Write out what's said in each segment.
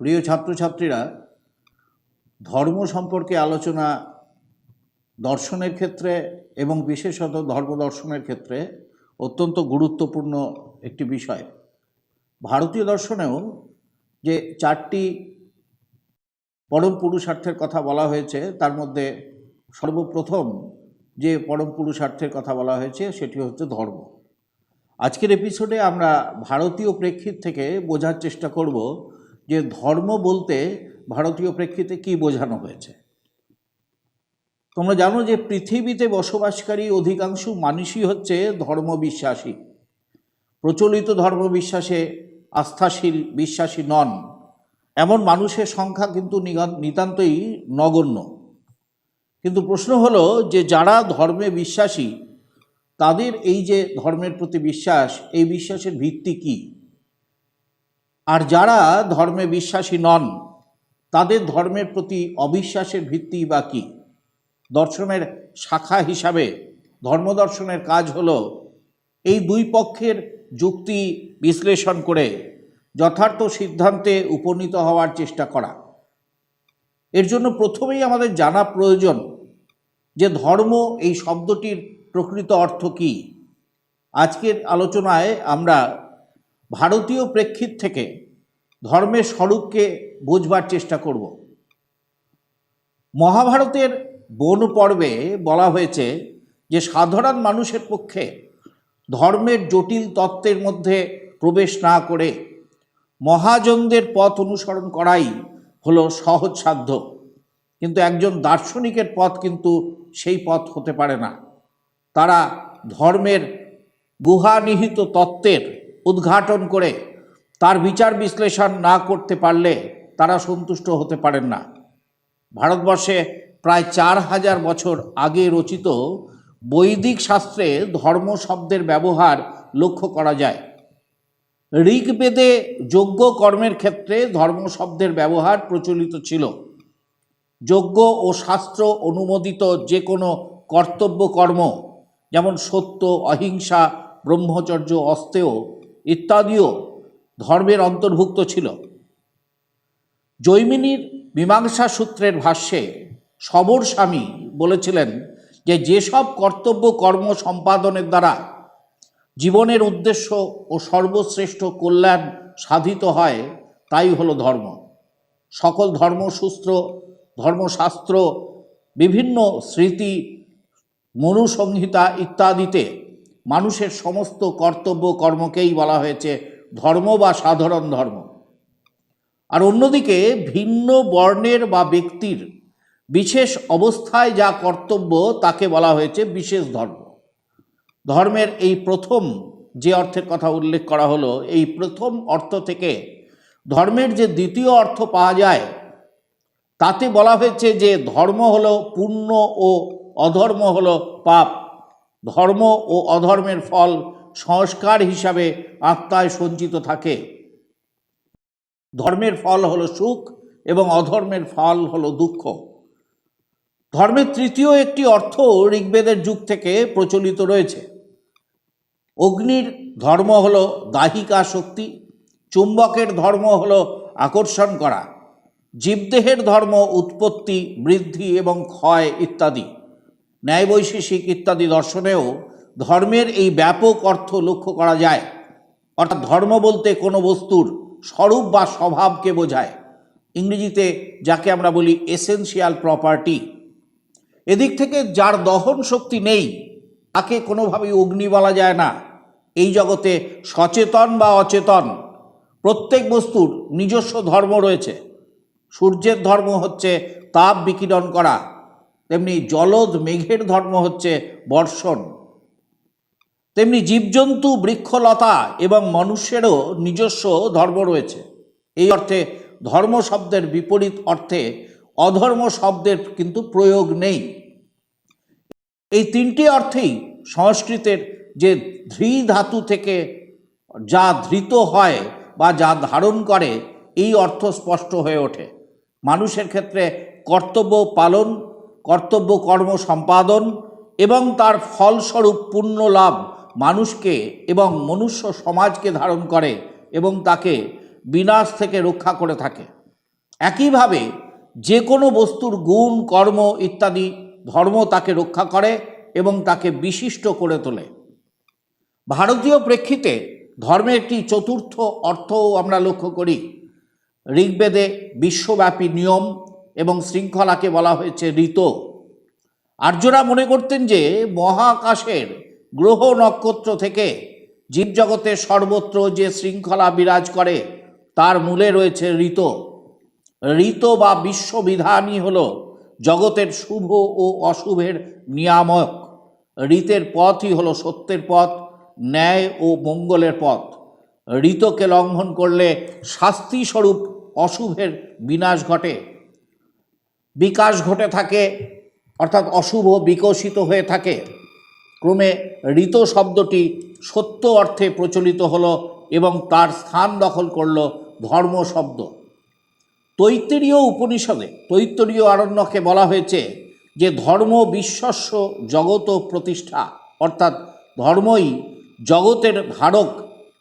প্রিয় ছাত্রছাত্রীরা, ধর্ম সম্পর্কে আলোচনা দর্শনের ক্ষেত্রে এবং বিশেষত ধর্ম দর্শনের ক্ষেত্রে অত্যন্ত গুরুত্বপূর্ণ একটি বিষয়। ভারতীয় দর্শনেও যে চারটি পরম পুরুষার্থের কথা বলা হয়েছে, তার মধ্যে সর্বপ্রথম যে পরম পুরুষার্থের কথা বলা হয়েছে, সেটি হচ্ছে ধর্ম। আজকের এপিসোডে আমরা ভারতীয় প্রেক্ষিত থেকে বোঝার চেষ্টা করব যে ধর্ম বলতে ভারতীয় প্রেক্ষিতে কি বোঝানো হয়েছে। তোমরা জানো যে পৃথিবীতে বসবাসকারী অধিকাংশ মানুষই হচ্ছে ধর্ম বিশ্বাসী প্রচলিত ধর্ম বিশ্বাসে আস্থাশীল, বিশ্বাসী নন। এমন মানুষের সংখ্যা কিন্তু নিতান্তই নগণ্য। কিন্তু প্রশ্ন হলো যে যারা ধর্মে বিশ্বাসী তাদের এই যে ধর্মের প্রতি বিশ্বাস, এই বিশ্বাসের ভিত্তি কী? আর যারা ধর্মে বিশ্বাসী নন, তাদের ধর্মের প্রতি অবিশ্বাসের ভিত্তি বা কী? দর্শনের শাখা হিসাবে ধর্মদর্শনের কাজ হল এই দুই পক্ষের যুক্তি বিশ্লেষণ করে যথার্থ সিদ্ধান্তে উপনীত হওয়ার চেষ্টা করা। এর জন্য প্রথমেই আমাদের জানা প্রয়োজন যে ধর্ম এই শব্দটির প্রকৃত অর্থ কী? আজকের আলোচনায় আমরা ভারতীয় প্রেক্ষিত থেকে ধর্মের স্বরূপকে বোঝবার চেষ্টা করব। মহাভারতের বন পর্বে বলা হয়েছে যে সাধারণ মানুষের পক্ষে ধর্মের জটিল তত্ত্বের মধ্যে প্রবেশ না করে মহাজনদের পথ অনুসরণ করাই হলো সহজসাধ্য কিন্তু একজন দার্শনিকের পথ কিন্তু সেই পথ হতে পারে না। তারা ধর্মের গুহানিহিত তত্ত্বের উদ্ঘাটন করে তার বিচার বিশ্লেষণ না করতে পারলে তারা সন্তুষ্ট হতে পারেন না। ভারতবর্ষে প্রায় চার হাজার বছর আগে রচিত বৈদিক শাস্ত্রে ধর্ম শব্দের ব্যবহার লক্ষ্য করা যায়। ঋগ্বেদে যজ্ঞ কর্মের ক্ষেত্রে ধর্ম শব্দের ব্যবহার প্রচলিত ছিল। যজ্ঞ ও শাস্ত্র অনুমোদিত যে কোনো কর্তব্য কর্ম যেমন সত্য, অহিংসা, ব্রহ্মচর্য, অস্তেয় ইত্যাদিও ধর্মের অন্তর্ভুক্ত ছিল। জৈমিনীর মীমাংসা সূত্রের ভাষ্যে সবর স্বামী বলেছিলেন যে যেসব কর্তব্য কর্ম সম্পাদনের দ্বারা জীবনের উদ্দেশ্য ও সর্বশ্রেষ্ঠ কল্যাণ সাধিত হয়, তাই হলো ধর্ম। সকল ধর্মসূত্র ধর্মশাস্ত্র, বিভিন্ন স্মৃতি মনুসংহিতা ইত্যাদিতে মানুষের সমস্ত কর্তব্য কর্মকেই বলা হয়েছে ধর্ম বা সাধারণ ধর্ম। আর অন্যদিকে ভিন্ন বর্ণের বা ব্যক্তির বিশেষ অবস্থায় যা কর্তব্য তাকে বলা হয়েছে বিশেষ ধর্ম। ধর্মের এই প্রথম যে অর্থের কথা উল্লেখ করা হলো, এই প্রথম অর্থ থেকে ধর্মের যে দ্বিতীয় অর্থ পাওয়া যায়, তাতে বলা হয়েছে যে ধর্ম হলো পুণ্য ও অধর্ম হলো পাপ। ধর্ম ও অধর্মের ফল সংস্কার হিসাবে আত্মায় সঞ্চিত থাকে। ধর্মের ফল হলো সুখ এবং অধর্মের ফল হলো দুঃখ। ধর্মের তৃতীয় একটি অর্থ ঋগ্বেদের যুগ থেকে প্রচলিত রয়েছে। অগ্নির ধর্ম হলো দাহিকা শক্তি, চুম্বকের ধর্ম হলো আকর্ষণ করা, জীবদেহের ধর্ম উৎপত্তি, বৃদ্ধি এবং ক্ষয় ইত্যাদি। ন্যায়বৈশেষিক ইত্যাদি দর্শনেও ধর্মের এই ব্যাপক অর্থ লক্ষ্য করা যায়। অর্থাৎ ধর্ম বলতে কোনো বস্তুর স্বরূপ বা স্বভাবকে বোঝায়। ইংরেজিতে যাকে আমরা বলি এসেনশিয়াল প্রপার্টি এদিক থেকে যার দহন শক্তি নেই, তাকে কোনোভাবেই অগ্নি বলা যায় না। এই জগতে সচেতন বা অচেতন প্রত্যেক বস্তুর নিজস্ব ধর্ম রয়েছে। সূর্যের ধর্ম হচ্ছে তাপ বিকিরণ করা। তেমনি জলদ মেঘের ধর্ম হচ্ছে বর্ষণ। তেমনি জীবজন্তু, বৃক্ষলতা এবং মানুষেরও নিজস্ব ধর্ম রয়েছে। এই অর্থে ধর্ম শব্দের বিপরীত অর্থে অধর্ম শব্দের কিন্তু প্রয়োগ নেই। এই তিনটি অর্থেই সংস্কৃতের যে ধৃ ধাতু থেকে যা ধৃত হয় বা যা ধারণ করে, এই অর্থ স্পষ্ট হয়ে ওঠে। মানুষের ক্ষেত্রে কর্তব্য পালন কর্তব্য, কর্ম, সম্পাদন এবং তার ফলস্বরূপ পুণ্য লাভ মানুষকে এবং মনুষ্য সমাজকে ধারণ করে এবং তাকে বিনাশ থেকে রক্ষা করে থাকে। একইভাবে যে কোনো বস্তুর গুণ, কর্ম ইত্যাদি ধর্ম তাকে রক্ষা করে এবং তাকে বিশিষ্ট করে তোলে। ভারতীয় প্রেক্ষিতে ধর্মের একটি চতুর্থ অর্থও আমরা লক্ষ্য করি। ঋগ্বেদে বিশ্বব্যাপী নিয়ম এবং শৃঙ্খলাকে বলা হয়েছে ঋত। আর্যরা মনে করতেন যে মহাকাশের গ্রহ নক্ষত্র থেকে জীবজগতের সর্বত্র যে শৃঙ্খলা বিরাজ করে, তার মূলে রয়েছে ঋত। ঋত বা বিশ্ববিধানই হল জগতের শুভ ও অশুভের নিয়ামক। ঋতের পথই হলো সত্যের পথ, ন্যায় ও মঙ্গলের পথ। ঋতকে লঙ্ঘন করলে শাস্তিস্বরূপ অশুভের বিনাশ ঘটে। বিকাশ ঘটে থাকে, অর্থাৎ অশুভ বিকশিত হয়ে থাকে। ক্রমে ঋত শব্দটি সত্য অর্থে প্রচলিত হলো এবং তার স্থান দখল করল ধর্ম শব্দ। তৈত্তরীয় উপনিষদে তৈত্তরীয় আরণ্যকে বলা হয়েছে যে ধর্ম বিশ্বস্ব জগত প্রতিষ্ঠা, অর্থাৎ ধর্মই জগতের ধারক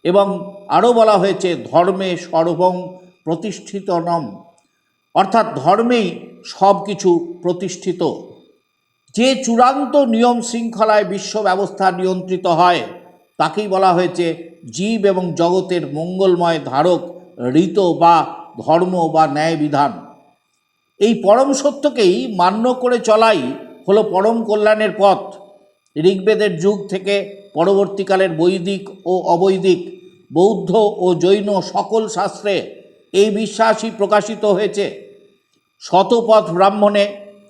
এবং আরও বলা হয়েছে ধর্মে সর্বং প্রতিষ্ঠিত নম অর্থাৎ ধর্মেই সব কিছু প্রতিষ্ঠিত। যে চূড়ান্ত নিয়ম শৃঙ্খলায় বিশ্ব ব্যবস্থা নিয়ন্ত্রিত হয়, তাকেই বলা হয়েছে জীব এবং জগতের মঙ্গলময় ধারক, ঋত বা ধর্ম বা ন্যায় বিধান। এই পরম সত্যকেই মান্য করে চলাই হলো পরম কল্যাণের পথ। ঋগ্বেদের যুগ থেকে পরবর্তীকালের বৈদিক ও অবৈদিক, বৌদ্ধ ও জৈন সকল শাস্ত্রে এই বিশ্বাসই প্রকাশিত হয়েছে। শতপথ ব্রাহ্মণে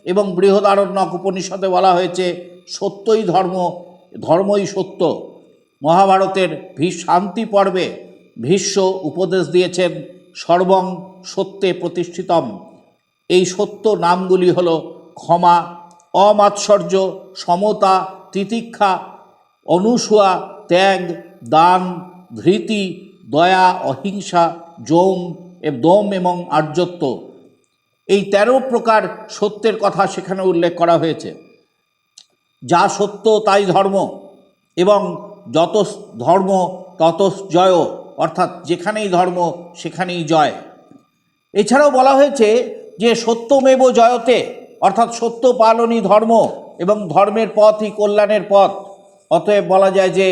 এবং বৃহদারণ্যক উপনিষদে বলা হয়েছে, সত্যই ধর্ম, ধর্মই সত্য। মহাভারতের ভী শান্তি পর্বে ভীষ্ম উপদেশ দিয়েছেন, সর্বং সত্যে প্রতিষ্ঠিতম। এই সত্য নামগুলি হল ক্ষমা, অমাৎসর্য, সমতা, তিতিক্ষা, অনুসুয়া, ত্যাগ, দান, ধৃতি, দয়া, অহিংসা যৌম দম এবং আর্যত্ব। এই তেরো প্রকার সত্যের কথা সেখানে উল্লেখ করা হয়েছে। যা সত্য তাই ধর্ম এবং যত ধর্ম তত জয়, অর্থাৎ যেখানেই ধর্ম সেখানেই জয়। এছাড়াও বলা হয়েছে যে সত্যমেব জয়তে, অর্থাৎ সত্য পালনই ধর্ম এবং ধর্মের পথই কল্যাণের পথ। অতএব বলা যায় যে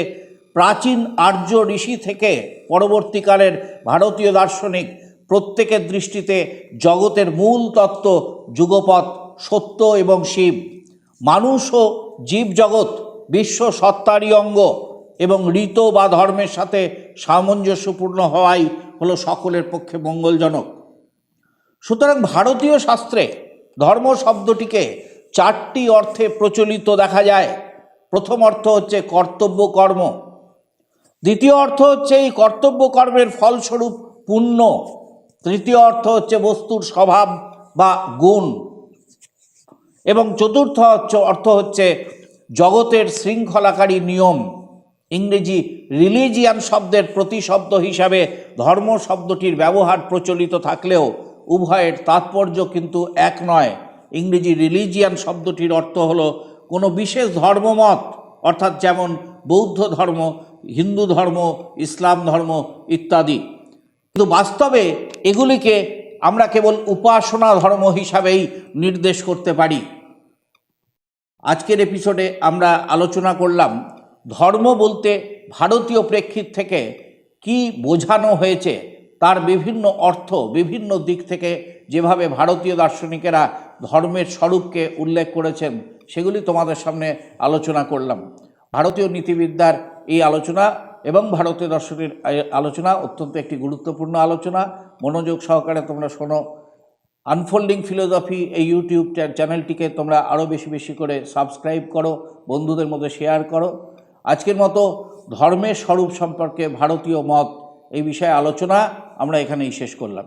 প্রাচীন আর্য ঋষি থেকে পরবর্তীকালের ভারতীয় দার্শনিক প্রত্যেকের দৃষ্টিতে জগতের মূল তত্ত্ব যুগপথ সত্য এবং শিব। মানুষ ও জীবজগৎ বিশ্ব সত্তারই অঙ্গ এবং ঋত বা ধর্মের সাথে সামঞ্জস্যপূর্ণ হওয়াই হলো সকলের পক্ষে মঙ্গলজনক। সুতরাং ভারতীয় শাস্ত্রে ধর্ম শব্দটিকে চারটি অর্থে প্রচলিত দেখা যায়। প্রথম অর্থ হচ্ছে কর্তব্য কর্ম। দ্বিতীয় অর্থ হচ্ছে এই কর্তব্য কর্মের ফলস্বরূপ পুণ্য। তৃতীয় অর্থ হচ্ছে বস্তুর স্বভাব বা গুণ। এবং চতুর্থ অর্থ হচ্ছে জগতের শৃঙ্খলাকারী নিয়ম। ইংরেজি রিলিজিয়ান শব্দের প্রতিশব্দ হিসাবে ধর্ম শব্দটির ব্যবহার প্রচলিত থাকলেও উভয়ের তাৎপর্য কিন্তু এক নয়। ইংরেজি রিলিজিয়ান শব্দটির অর্থ হলো কোনো বিশেষ ধর্মমত, অর্থাৎ যেমন বৌদ্ধ ধর্ম, হিন্দু ধর্ম, ইসলাম ধর্ম ইত্যাদি। কিন্তু বাস্তবে এগুলিকে আমরা কেবল উপাসনা ধর্ম হিসাবেই নির্দেশ করতে পারি। আজকের এপিসোডে আমরা আলোচনা করলাম ধর্ম বলতে ভারতীয় প্রেক্ষিত থেকে কি বোঝানো হয়েছে, তার বিভিন্ন অর্থ বিভিন্ন দিক থেকে যেভাবে ভারতীয় দার্শনিকেরা ধর্মের স্বরূপকে উল্লেখ করেছেন, সেগুলি তোমাদের সামনে আলোচনা করলাম। ভারতীয় নীতিবিদ্যার এই আলোচনা এবং ভারতীয় দর্শনের আলোচনা অত্যন্ত একটি গুরুত্বপূর্ণ আলোচনা। মনোযোগ সহকারে তোমরা শোনো। আনফোল্ডিং ফিলোসফি এই ইউটিউব চ্যা- চ্যানেলটিকে তোমরা আরও বেশি বেশি করে সাবস্ক্রাইব করো, বন্ধুদের মধ্যে শেয়ার করো। আজকের মতো ধর্মের স্বরূপ সম্পর্কে ভারতীয় মত এই বিষয়ে আলোচনা আমরা এখানেই শেষ করলাম।